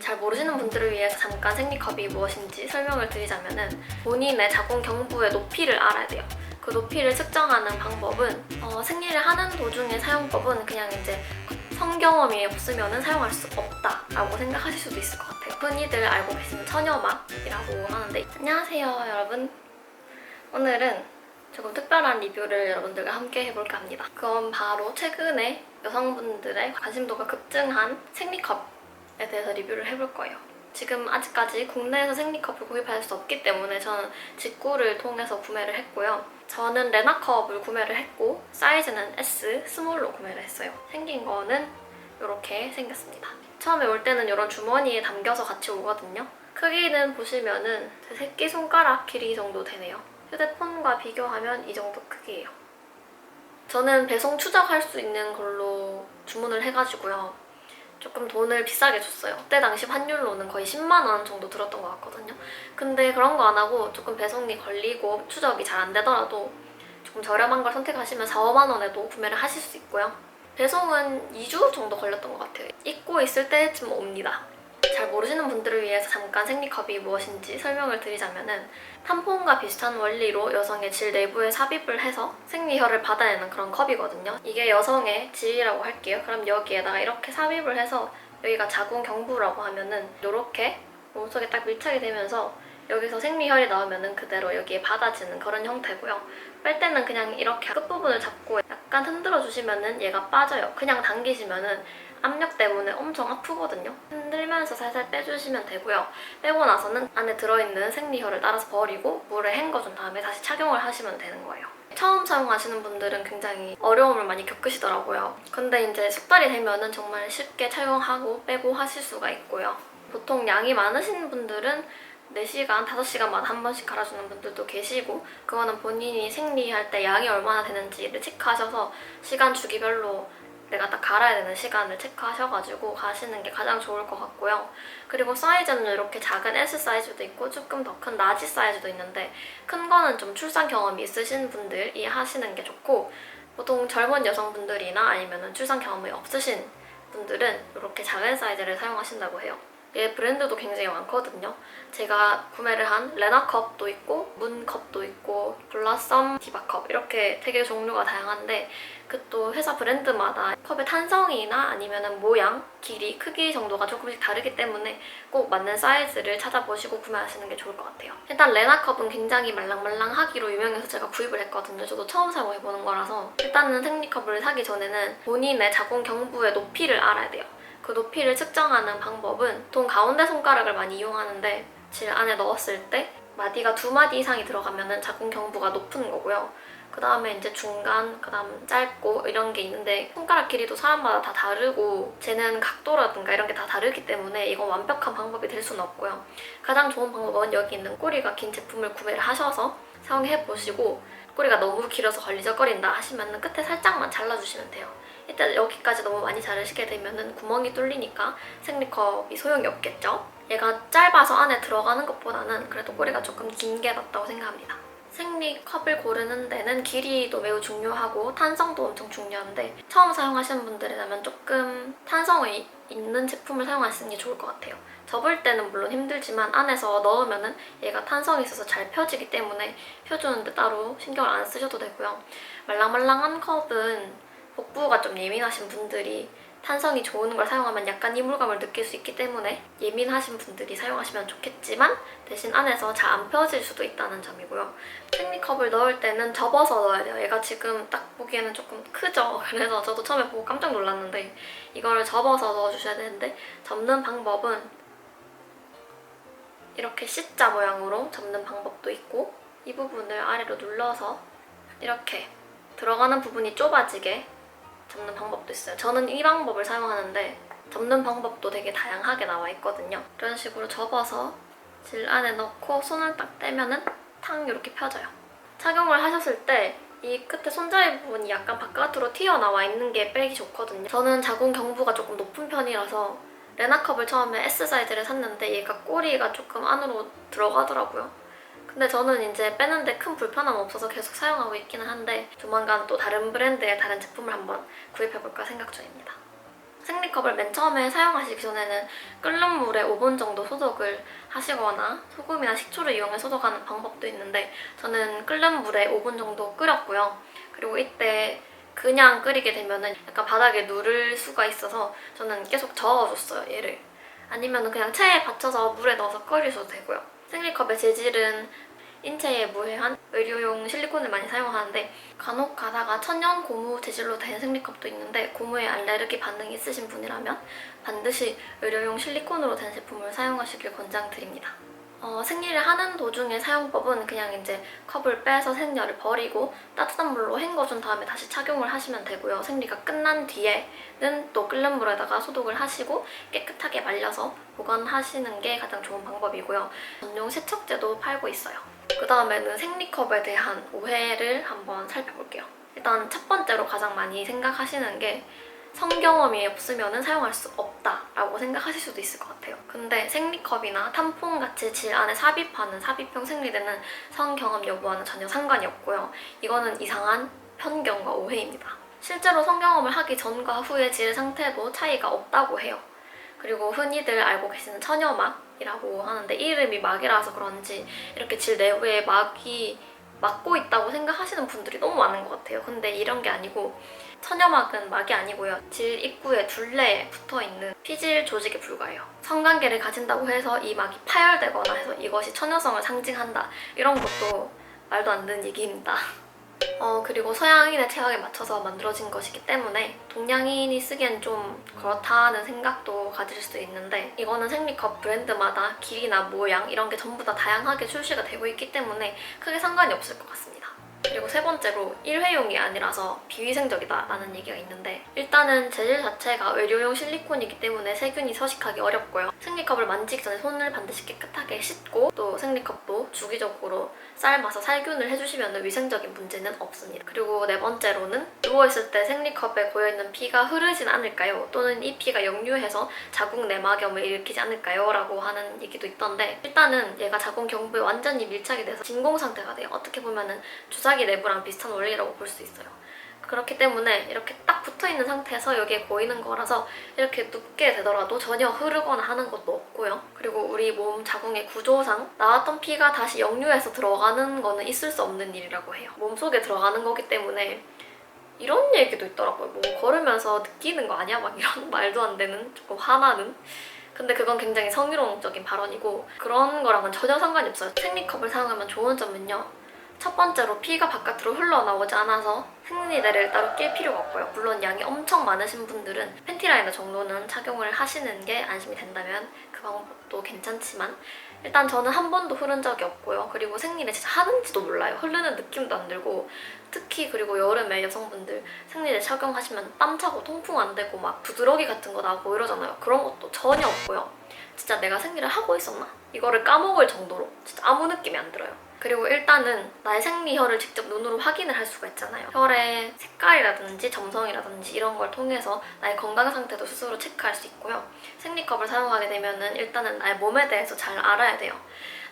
잘 모르시는 분들을 위해서 잠깐 생리컵이 무엇인지 설명을 드리자면은 본인의 자궁 경부의 높이를 알아야 돼요. 그 높이를 측정하는 방법은 어, 생리를 하는 도중의 사용법은 그냥 이제 성경험이 없으면 사용할 수 없다라고 생각하실 수도 있을 것 같아요. 흔히들 알고 계시는 처녀막이라고 하는데 안녕하세요 여러분. 오늘은 조금 특별한 리뷰를 여러분들과 함께 해볼까 합니다. 그건 바로 최근에 여성분들의 관심도가 급증한 생리컵 에 대해서 리뷰를 해볼 거예요. 지금 아직까지 국내에서 생리컵을 구입할 수 없기 때문에 저는 직구를 통해서 구매를 했고요. 저는 레나컵을 구매를 했고 사이즈는 S 스몰로 구매를 했어요. 생긴 거는 이렇게 생겼습니다. 처음에 올 때는 이런 주머니에 담겨서 같이 오거든요. 크기는 보시면은 제 새끼손가락 길이 정도 되네요. 휴대폰과 비교하면 이 정도 크기예요. 저는 배송 추적할 수 있는 걸로 주문을 해가지고요. 조금 돈을 비싸게 줬어요. 그때 당시 환율로는 거의 10만 원 정도 들었던 것 같거든요. 근데 그런 거 안 하고 조금 배송이 걸리고 추적이 잘 안 되더라도 조금 저렴한 걸 선택하시면 4, 5만 원에도 구매를 하실 수 있고요. 배송은 2주 정도 걸렸던 것 같아요. 입고 있을 때쯤 옵니다. 잘 모르시는 분들을 위해서 잠깐 생리컵이 무엇인지 설명을 드리자면은 탐폰과 비슷한 원리로 여성의 질 내부에 삽입을 해서 생리혈을 받아내는 그런 컵이거든요. 이게 여성의 질이라고 할게요. 그럼 여기에다가 이렇게 삽입을 해서 여기가 자궁 경부라고 하면은 이렇게 몸속에 딱 밀착이 되면서 여기서 생리혈이 나오면은 그대로 여기에 받아지는 그런 형태고요. 뺄 때는 그냥 이렇게 끝부분을 잡고 약간 흔들어 주시면은 얘가 빠져요. 그냥 당기시면은 압력 때문에 엄청 아프거든요. 흔들면서 살살 빼주시면 되고요. 빼고 나서는 안에 들어있는 생리혈을 따라서 버리고 물에 헹궈준 다음에 다시 착용을 하시면 되는 거예요. 처음 사용하시는 분들은 굉장히 어려움을 많이 겪으시더라고요. 근데 이제 숙달이 되면은 정말 쉽게 착용하고 빼고 하실 수가 있고요. 보통 양이 많으신 분들은 4시간, 5시간마다 한 번씩 갈아주는 분들도 계시고 그거는 본인이 생리할 때 양이 얼마나 되는지를 체크하셔서 시간 주기별로 내가 딱 갈아야 되는 시간을 체크하셔가지고 가시는 게 가장 좋을 것 같고요. 그리고 사이즈는 이렇게 작은 S 사이즈도 있고 조금 더 큰 라지 사이즈도 있는데 큰 거는 좀 출산 경험이 있으신 분들이 하시는 게 좋고 보통 젊은 여성분들이나 아니면 출산 경험이 없으신 분들은 이렇게 작은 사이즈를 사용하신다고 해요. 얘 브랜드도 굉장히 많거든요. 제가 구매를 한 레나컵도 있고 문컵도 있고 블라썸 디바컵 이렇게 되게 종류가 다양한데 그 또 회사 브랜드마다 컵의 탄성이나 아니면 모양, 길이, 크기 정도가 조금씩 다르기 때문에 꼭 맞는 사이즈를 찾아보시고 구매하시는 게 좋을 것 같아요. 일단 레나컵은 굉장히 말랑말랑하기로 유명해서 제가 구입을 했거든요. 저도 처음 사용해보는 거라서 일단은 생리컵을 사기 전에는 본인의 자궁 경부의 높이를 알아야 돼요. 그 높이를 측정하는 방법은 보통 가운데 손가락을 많이 이용하는데 질 안에 넣었을 때 마디가 두 마디 이상이 들어가면 자궁 경부가 높은 거고요. 그 다음에 이제 중간, 그 다음 짧고 이런 게 있는데 손가락 길이도 사람마다 다 다르고 재는 각도라든가 이런 게 다 다르기 때문에 이건 완벽한 방법이 될 수는 없고요. 가장 좋은 방법은 여기 있는 꼬리가 긴 제품을 구매를 하셔서 사용해 보시고 꼬리가 너무 길어서 걸리적거린다 하시면 끝에 살짝만 잘라주시면 돼요. 일단 여기까지 너무 많이 자르시게 되면 구멍이 뚫리니까 생리컵이 소용이 없겠죠? 얘가 짧아서 안에 들어가는 것보다는 그래도 꼬리가 조금 긴 게 낫다고 생각합니다. 생리컵을 고르는 데는 길이도 매우 중요하고 탄성도 엄청 중요한데 처음 사용하시는 분들이라면 조금 탄성이 있는 제품을 사용하시는 게 좋을 것 같아요. 접을 때는 물론 힘들지만 안에서 넣으면은 얘가 탄성이 있어서 잘 펴지기 때문에 펴주는데 따로 신경을 안 쓰셔도 되고요. 말랑말랑한 컵은 복부가 좀 예민하신 분들이 탄성이 좋은 걸 사용하면 약간 이물감을 느낄 수 있기 때문에 예민하신 분들이 사용하시면 좋겠지만 대신 안에서 잘 안 펴질 수도 있다는 점이고요. 생리컵을 넣을 때는 접어서 넣어야 돼요. 얘가 지금 딱 보기에는 조금 크죠? 그래서 저도 처음에 보고 깜짝 놀랐는데 이거를 접어서 넣어주셔야 되는데 접는 방법은 이렇게 C자 모양으로 접는 방법도 있고 이 부분을 아래로 눌러서 이렇게 들어가는 부분이 좁아지게 접는 방법도 있어요. 저는 이 방법을 사용하는데 접는 방법도 되게 다양하게 나와 있거든요. 이런 식으로 접어서 질 안에 넣고 손을 딱 떼면은 탕 이렇게 펴져요. 착용을 하셨을 때 이 끝에 손잡이 부분이 약간 바깥으로 튀어나와 있는 게 빼기 좋거든요. 저는 자궁 경부가 조금 높은 편이라서 레나컵을 처음에 S 사이즈를 샀는데 얘가 꼬리가 조금 안으로 들어가더라고요. 근데 저는 이제 빼는데 큰 불편함 없어서 계속 사용하고 있기는 한데 조만간 또 다른 브랜드의 다른 제품을 한번 구입해볼까 생각 중입니다. 생리컵을 맨 처음에 사용하시기 전에는 끓는 물에 5분 정도 소독을 하시거나 소금이나 식초를 이용해 소독하는 방법도 있는데 저는 끓는 물에 5분 정도 끓였고요. 그리고 이때 그냥 끓이게 되면 은 약간 바닥에 누를 수가 있어서 저는 계속 저어줬어요 얘를. 아니면 그냥 체에 받쳐서 물에 넣어서 끓이셔도 되고요. 생리컵의 재질은 인체에 무해한 의료용 실리콘을 많이 사용하는데 간혹 가다가 천연 고무 재질로 된 생리컵도 있는데 고무에 알레르기 반응이 있으신 분이라면 반드시 의료용 실리콘으로 된 제품을 사용하시길 권장드립니다. 어, 생리를 하는 도중의 사용법은 그냥 이제 컵을 빼서 생리를 버리고 따뜻한 물로 헹궈준 다음에 다시 착용을 하시면 되고요. 생리가 끝난 뒤에는 또 끓는 물에다가 소독을 하시고 깨끗하게 말려서 보관하시는 게 가장 좋은 방법이고요. 전용 세척제도 팔고 있어요. 그 다음에는 생리컵에 대한 오해를 한번 살펴볼게요. 일단 첫 번째로 가장 많이 생각하시는 게 성경험이 없으면 사용할 수 없다라고 생각하실 수도 있을 것 같아요. 근데 생리컵이나 탐폰 같이 질 안에 삽입하는 삽입형 생리대는 성경험 여부와는 전혀 상관이 없고요. 이거는 이상한 편견과 오해입니다. 실제로 성경험을 하기 전과 후의 질 상태도 차이가 없다고 해요. 그리고 흔히들 알고 계시는 처녀막 이라고 하는데 이름이 막이라서 그런지 이렇게 질 내부에 막이 막고 있다고 생각하시는 분들이 너무 많은 것 같아요. 근데 이런 게 아니고 처녀막은 막이 아니고요. 질 입구에 둘레에 붙어 있는 피질 조직에 불과해요. 성관계를 가진다고 해서 이 막이 파열되거나 해서 이것이 처녀성을 상징한다. 이런 것도 말도 안 되는 얘기입니다. 어, 그리고 서양인의 체형에 맞춰서 만들어진 것이기 때문에 동양인이 쓰기엔 좀 그렇다는 생각도 가질 수 있는데 이거는 생리컵 브랜드마다 길이나 모양 이런 게 전부 다 다양하게 출시가 되고 있기 때문에 크게 상관이 없을 것 같습니다. 그리고 세 번째로 일회용이 아니라서 비위생적이다 라는 얘기가 있는데 일단은 재질 자체가 의료용 실리콘이기 때문에 세균이 서식하기 어렵고요. 생리컵을 만지기 전에 손을 반드시 깨끗하게 씻고 또 생리컵도 주기적으로 삶아서 살균을 해주시면 위생적인 문제는 없습니다. 그리고 네 번째로는 누워있을 때 생리컵에 고여있는 피가 흐르진 않을까요? 또는 이 피가 역류해서 자궁 내막염을 일으키지 않을까요? 라고 하는 얘기도 있던데 일단은 얘가 자궁 경부에 완전히 밀착이 돼서 진공 상태가 돼요. 어떻게 보면 은 주사기 내부랑 비슷한 원리라고 볼 수 있어요. 그렇기 때문에 이렇게 딱 붙어 있는 상태에서 여기에 고이는 거라서 이렇게 눕게 되더라도 전혀 흐르거나 하는 것도 없고요. 그리고 우리 몸 자궁의 구조상 나왔던 피가 다시 역류해서 들어가는 거는 있을 수 없는 일이라고 해요. 몸속에 들어가는 거기 때문에 이런 얘기도 있더라고요. 뭐 걸으면서 느끼는 거 아니야? 막 이런 말도 안 되는 조금 화나는 근데 그건 굉장히 성희롱적인 발언이고 그런 거랑은 전혀 상관이 없어요. 생리컵을 사용하면 좋은 점은요. 첫 번째로 피가 바깥으로 흘러나오지 않아서 생리대를 따로 낄 필요가 없고요. 물론 양이 엄청 많으신 분들은 팬티라이너 정도는 착용을 하시는 게 안심이 된다면 그 방법도 괜찮지만 일단 저는 한 번도 흐른 적이 없고요. 그리고 생리대 진짜 하는지도 몰라요. 흐르는 느낌도 안 들고 특히 그리고 여름에 여성분들 생리대 착용하시면 땀 차고 통풍 안 되고 막 부드러기 같은 거 나고 이러잖아요. 그런 것도 전혀 없고요. 진짜 내가 생리를 하고 있었나? 이거를 까먹을 정도로 진짜 아무 느낌이 안 들어요. 그리고 일단은 나의 생리혈을 직접 눈으로 확인을 할 수가 있잖아요. 혈의 색깔이라든지 점성이라든지 이런 걸 통해서 나의 건강 상태도 스스로 체크할 수 있고요. 생리컵을 사용하게 되면은 일단은 나의 몸에 대해서 잘 알아야 돼요.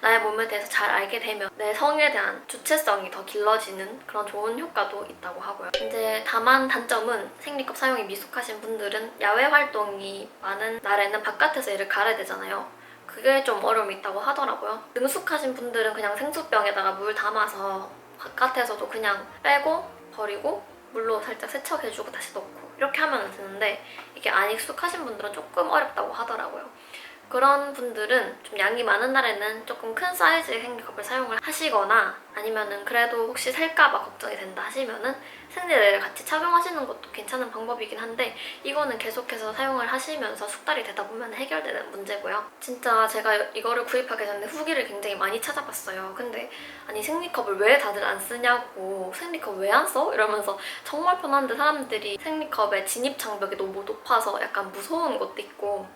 나의 몸에 대해서 잘 알게 되면 내 성에 대한 주체성이 더 길러지는 그런 좋은 효과도 있다고 하고요. 이제 다만 단점은 생리컵 사용이 미숙하신 분들은 야외 활동이 많은 날에는 바깥에서 일을 가려야 되잖아요. 그게 좀 어려움이 있다고 하더라고요. 능숙하신 분들은 그냥 생수병에다가 물 담아서 바깥에서도 그냥 빼고 버리고 물로 살짝 세척해주고 다시 넣고 이렇게 하면 되는데 이게 안 익숙하신 분들은 조금 어렵다고 하더라고요. 그런 분들은 좀 양이 많은 날에는 조금 큰 사이즈의 생리컵을 사용을 하시거나 아니면은 그래도 혹시 살까봐 걱정이 된다 하시면은 생리대를 같이 착용하시는 것도 괜찮은 방법이긴 한데 이거는 계속해서 사용을 하시면서 숙달이 되다 보면 해결되는 문제고요. 진짜 제가 이거를 구입하기 전에 후기를 굉장히 많이 찾아봤어요. 근데 아니 생리컵을 왜 다들 안 쓰냐고 생리컵 왜 안 써? 이러면서 정말 편한데 사람들이 생리컵의 진입 장벽이 너무 높아서 약간 무서운 것도 있고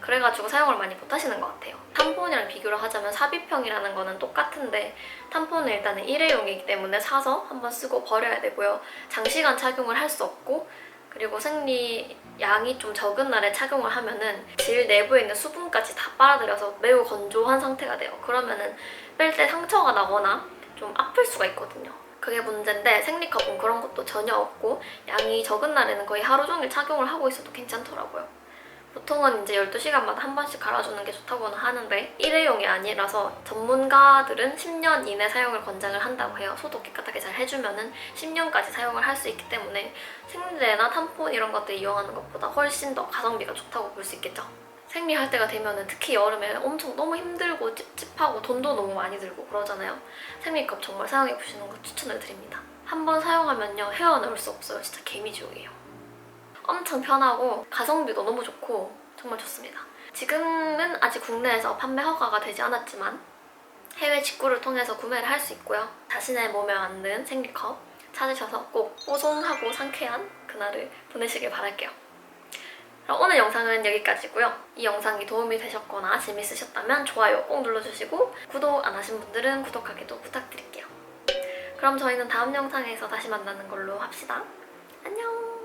그래가지고 사용을 많이 못하시는 것 같아요. 탐폰이랑 비교를 하자면 삽입형이라는 거는 똑같은데 탐폰은 일단은 일회용이기 때문에 사서 한번 쓰고 버려야 되고요. 장시간 착용을 할 수 없고 그리고 생리 양이 좀 적은 날에 착용을 하면은 질 내부에 있는 수분까지 다 빨아들여서 매우 건조한 상태가 돼요. 그러면은 뺄 때 상처가 나거나 좀 아플 수가 있거든요. 그게 문제인데 생리컵은 그런 것도 전혀 없고 양이 적은 날에는 거의 하루 종일 착용을 하고 있어도 괜찮더라고요. 보통은 이제 12시간마다 한 번씩 갈아주는 게 좋다고는 하는데 일회용이 아니라서 전문가들은 10년 이내 사용을 권장을 한다고 해요. 소독 깨끗하게 잘 해주면 은 10년까지 사용을 할 수 있기 때문에 생리대나 탐폰 이런 것들 이용하는 것보다 훨씬 더 가성비가 좋다고 볼 수 있겠죠. 생리할 때가 되면은 특히 여름에 엄청 너무 힘들고 찝찝하고 돈도 너무 많이 들고 그러잖아요. 생리컵 정말 사용해 보시는 거 추천을 드립니다. 한 번 사용하면요 헤어나올 수 없어요. 진짜 개미지옥이에요. 엄청 편하고 가성비도 너무 좋고 정말 좋습니다. 지금은 아직 국내에서 판매 허가가 되지 않았지만 해외 직구를 통해서 구매를 할 수 있고요. 자신의 몸에 맞는 생리컵 찾으셔서 꼭 뽀송하고 상쾌한 그날을 보내시길 바랄게요. 그럼 오늘 영상은 여기까지고요. 이 영상이 도움이 되셨거나 재밌으셨다면 좋아요 꼭 눌러주시고 구독 안 하신 분들은 구독하기도 부탁드릴게요. 그럼 저희는 다음 영상에서 다시 만나는 걸로 합시다. 안녕!